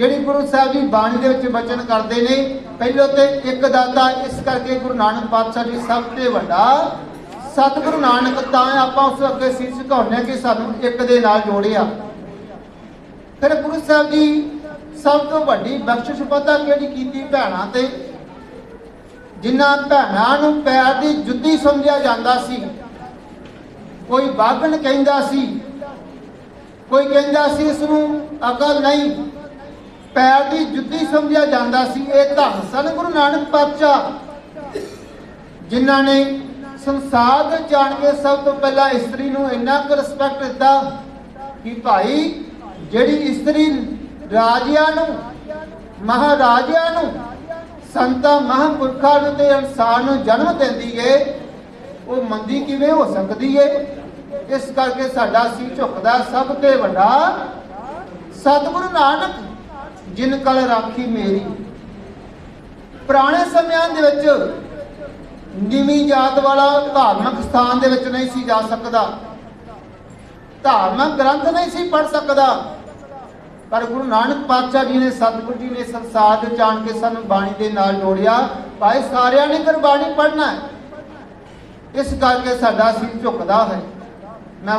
ਜਿਹੜੀ ਗੁਰੂ ਸਾਹਿਬ ਜੀ ਬਾਣੀ ਦੇ ਵਿੱਚ ਬਚਨ ਕਰਦੇ ਨੇ, ਪਹਿਲੋ ਤੇ ਇੱਕ ਦਾਤਾ, ਇਸ ਕਰਕੇ ਗੁਰੂ ਨਾਨਕ ਪਾਤਸ਼ਾਹ ਜੀ ਸਭ ਤੋਂ ਵੱਡਾ। ਸਤਿਗੁਰੂ ਨਾਨਕ, ਤਾਂ ਆਪਾਂ ਉਸ ਅੱਗੇ ਸੀਸ ਝੁਕਾਉਂਦੇ ਕਿ ਸਾਨੂੰ ਇੱਕ ਦੇ ਨਾਲ ਜੋੜਿਆ। ਫਿਰ ਗੁਰੂ ਸਾਹਿਬ ਜੀ ਸਭ ਤੋਂ ਵੱਡੀ ਬਖਸ਼ਿਸ਼ ਪਤਾ ਕਿਹੜੀ ਕੀਤੀ ਭੈਣਾਂ ਤੇ? ਜਿਨ੍ਹਾਂ ਭੈਣਾਂ ਨੂੰ ਪੈਰ ਦੀ ਜੁੱਤੀ ਸਮਝਿਆ ਜਾਂਦਾ ਸੀ। ਕੋਈ ਬਾਗਣ ਕਹਿੰਦਾ ਸੀ। ਕੋਈ ਕਹਿੰਦਾ ਸੀ, ਇਸ ਨੂੰ ਅਕਲ ਨਹੀਂ। ਪੈਰ ਦੀ ਜੁੱਤੀ ਸਮਝਿਆ ਜਾਂਦਾ ਸੀ। ਇਹ ਧੰਨ ਸਨ ਗੁਰੂ ਨਾਨਕ ਪਾਤਸ਼ਾਹ, ਜਿਨ੍ਹਾਂ ਨੇ ਸੰਸਾਰ ਦੇ ਜਾਣ ਕੇ ਸਭ ਤੋਂ ਪਹਿਲਾਂ ਇਸਤਰੀ ਨੂੰ ਇੰਨਾ ਕੁ ਰਿਸਪੈਕਟ ਦਿੱਤਾ ਕਿ ਭਾਈ, ਜਿਹੜੀ ਇਸਤਰੀ ਰਾਜਿਆਂ ਨੂੰ, ਮਹਾਰਾਜਿਆਂ ਨੂੰ, ਸੰਤਾਂ ਮਹਾਂਪੁਰਖਾਂ ਨੂੰ ਤੇ ਇਨਸਾਨ ਨੂੰ ਜਨਮ ਦਿੰਦੀ ਏ, ਉਹ ਮੰਦੀ ਕਿਵੇਂ ਹੋ ਸਕਦੀ ਏ? ਇਸ ਕਰਕੇ ਸਾਡਾ ਸੀ ਝੁਕਦਾ ਸਭ ਤੋਂ ਵੱਡਾ ਸਤਿਗੁਰੂ ਨਾਨਕ ਜਿਨ ਕਲ ਰਾਖੀ ਮੇਰੀ। ਪੁਰਾਣੇ ਸਮਿਆਂ ਦੇ ਵਿੱਚ ਨੀਵੀਂ ਜਾਤ ਵਾਲਾ ਧਾਰਮਿਕ ਸਥਾਨ ਦੇ ਵਿੱਚ ਨਹੀਂ ਸੀ ਜਾ ਸਕਦਾ। ਧਾਰਮਿਕ ਗ੍ਰੰਥ ਨਹੀਂ ਸੀ ਪੜ ਸਕਦਾ। ਪਰ ਗੁਰੂ ਨਾਨਕ ਪਾਤਸ਼ਾਹ ਜੀ ਨੇ ਸਤਿਗੁਰੂ ਜੀ ਨੇ ਸੰਸਾਰ ਦੇ ਜਾਣ ਕੇ ਸਾਨੂੰ ਬਾਣੀ ਦੇ ਨਾਲ ਜੋੜਿਆ। ਭਾਈ ਸਾਰਿਆਂ ਨੇ ਗੁਰਬਾਣੀ ਪੜ੍ਹਨਾ ਇਸ ਕਰਕੇ ਸਾਡਾ ਸਿਰ ਝੁਕਦਾ ਹੈ।